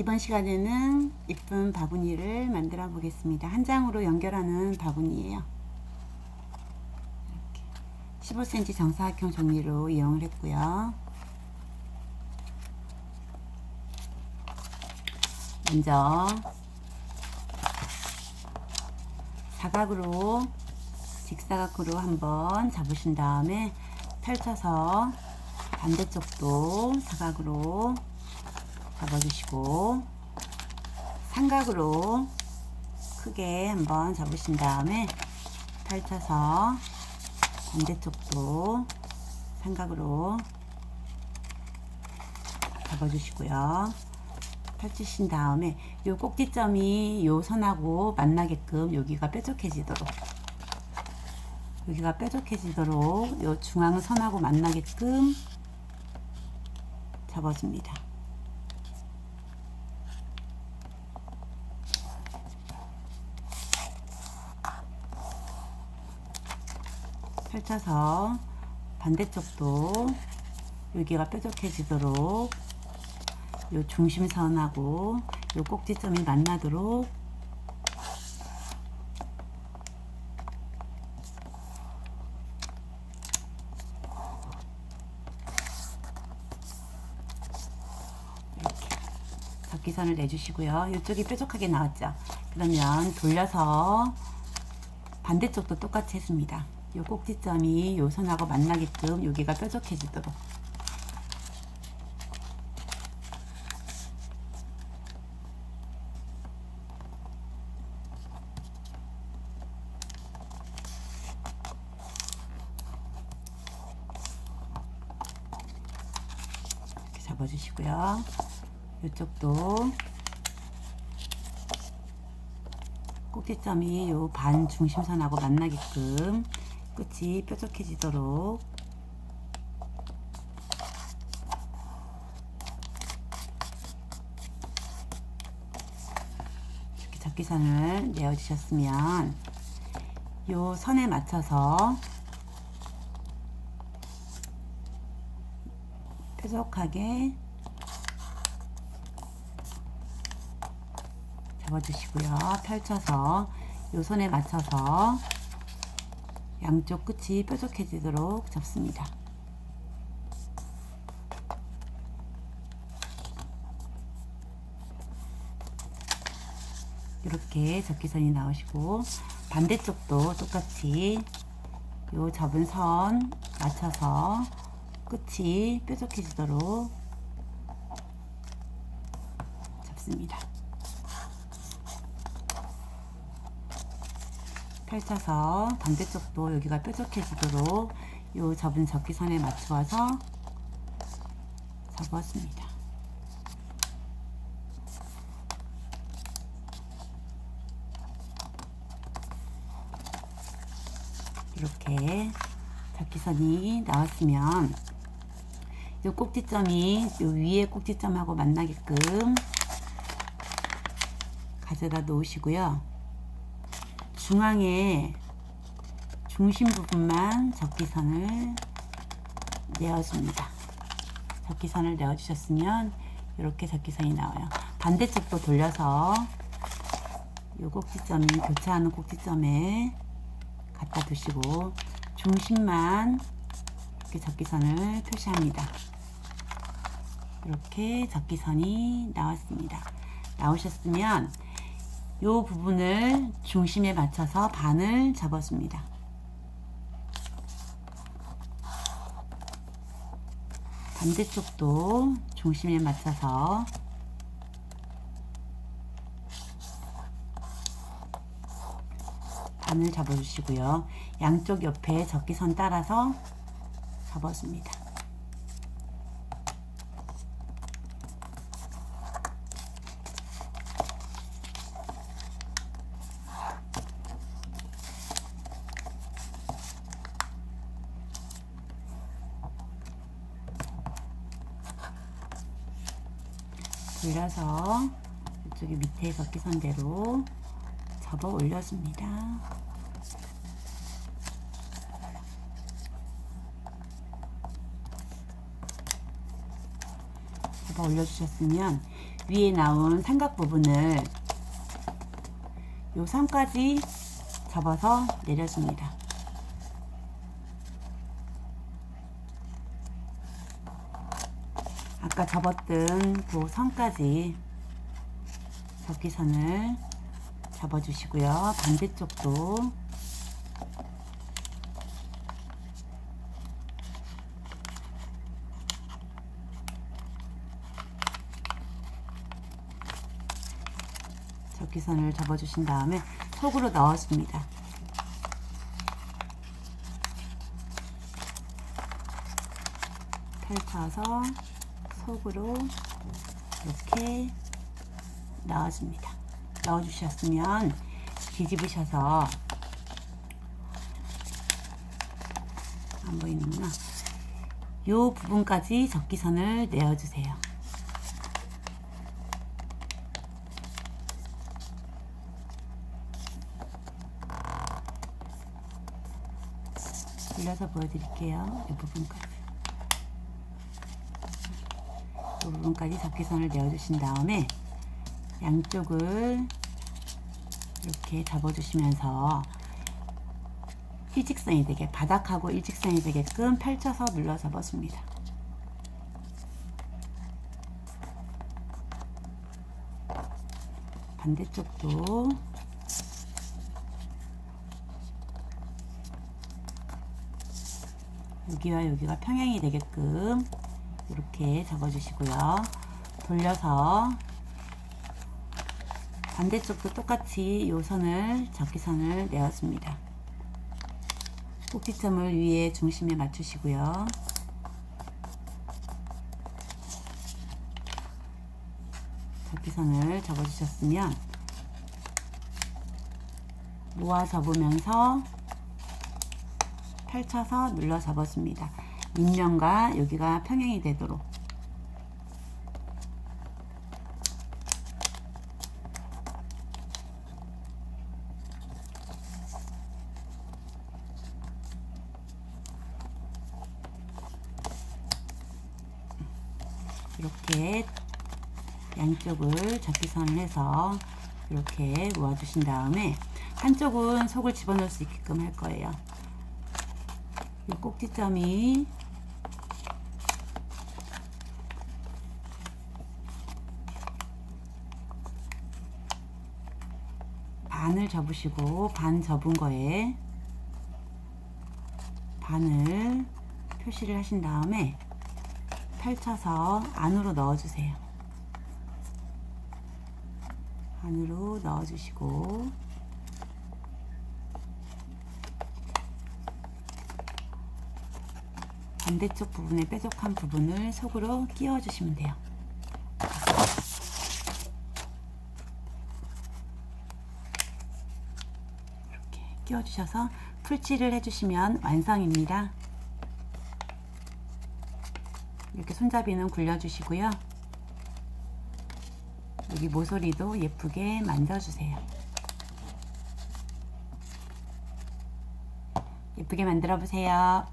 이번 시간에는 예쁜 바구니를 만들어 보겠습니다. 한 장으로 연결하는 바구니예요. 이렇게 15cm 정사각형 종이로 이용을 했고요. 먼저 사각으로 직사각으로 한번 잡으신 다음에 펼쳐서 반대쪽도 사각으로 잡아주시고 삼각으로 크게 한번 잡으신 다음에 펼쳐서 반대쪽도 삼각으로 잡아주시고요. 펼치신 다음에 요 꼭지점이 요 선하고 만나게끔 여기가 뾰족해지도록 여기가 뾰족해지도록 요 중앙 선하고 만나게끔 잡아줍니다. 펼쳐서 반대쪽도 여기가 뾰족해지도록 요 중심선하고 요 꼭지점이 만나도록 접기선을 내주시고요. 이쪽이 뾰족하게 나왔죠. 그러면 돌려서 반대쪽도 똑같이 했습니다. 요 꼭지점이 요 선하고 만나게끔 여기가 뾰족해지도록 이렇게 잡아주시고요. 이쪽도 꼭지점이 요 반 중심선하고 만나게끔 끝이 뾰족해지도록 이렇게 접기선을 내어주셨으면 요 선에 맞춰서 뾰족하게 잡아주시고요. 펼쳐서 요 손에 맞춰서 양쪽 끝이 뾰족해지도록 잡습니다. 이렇게 접기선이 나오시고 반대쪽도 똑같이 요 접은 선 맞춰서 끝이 뾰족해지도록 잡습니다. 펼쳐서 반대쪽도 여기가 뾰족해지도록 요 접은 접기선에 맞추어서 접었습니다. 이렇게 접기선이 나왔으면 요 꼭지점이 요 위에 꼭지점하고 만나게끔 가져다 놓으시고요. 중앙에 중심 부분만 접기선을 내어줍니다. 접기선을 내어주셨으면 이렇게 접기선이 나와요. 반대쪽도 돌려서 이 꼭지점이 교차하는 꼭지점에 갖다 두시고 중심만 이렇게 접기선을 표시합니다. 이렇게 접기선이 나왔습니다. 나오셨으면 이 부분을 중심에 맞춰서 반을 접어줍니다. 반대쪽도 중심에 맞춰서 반을 접어주시고요. 양쪽 옆에 접기선 따라서 접어줍니다. 돌려서 이쪽에 밑에 접기선대로 접어 올려줍니다. 접어 올려주셨으면 위에 나온 삼각 부분을 요 선까지 접어서 내려줍니다. 아까 접었던 그 선까지 접기선을 접어주시고요. 반대쪽도 접기선을 접어주신 다음에 속으로 넣어줍니다. 펼쳐서 속으로 이렇게 넣어줍니다. 넣어주셨으면 뒤집으셔서 안 보이는구나. 요 부분까지 접기선을 내어주세요. 돌려서 보여드릴게요. 이 부분까지. 이 부분까지 접기선을 내어주신 다음에 양쪽을 이렇게 접어주시면서 일직선이 되게 바닥하고 일직선이 되게끔 펼쳐서 눌러 접어줍니다. 반대쪽도 여기와 여기가 평행이 되게끔 이렇게 접어주시고요. 돌려서 반대쪽도 똑같이 요 선을 접기선을 내어줍니다. 꼭지점을 위에 중심에 맞추시고요. 접기선을 접어주셨으면 모아 접으면서 펼쳐서 눌러 접어줍니다. 밑면과 여기가 평행이 되도록 이렇게 양쪽을 접기선을 해서 이렇게 모아주신 다음에 한쪽은 속을 집어넣을 수 있게끔 할 거예요. 이 꼭지점이 반을 접으시고 반 접은 거에 반을 표시를 하신 다음에 펼쳐서 안으로 넣어주세요. 안으로 넣어주시고 반대쪽 부분에 뾰족한 부분을 속으로 끼워주시면 돼요. 이렇게 끼워주셔서 풀칠을 해주시면 완성입니다. 이렇게 손잡이는 굴려주시고요. 여기 모서리도 예쁘게 만져주세요. 예쁘게 만들어 보세요.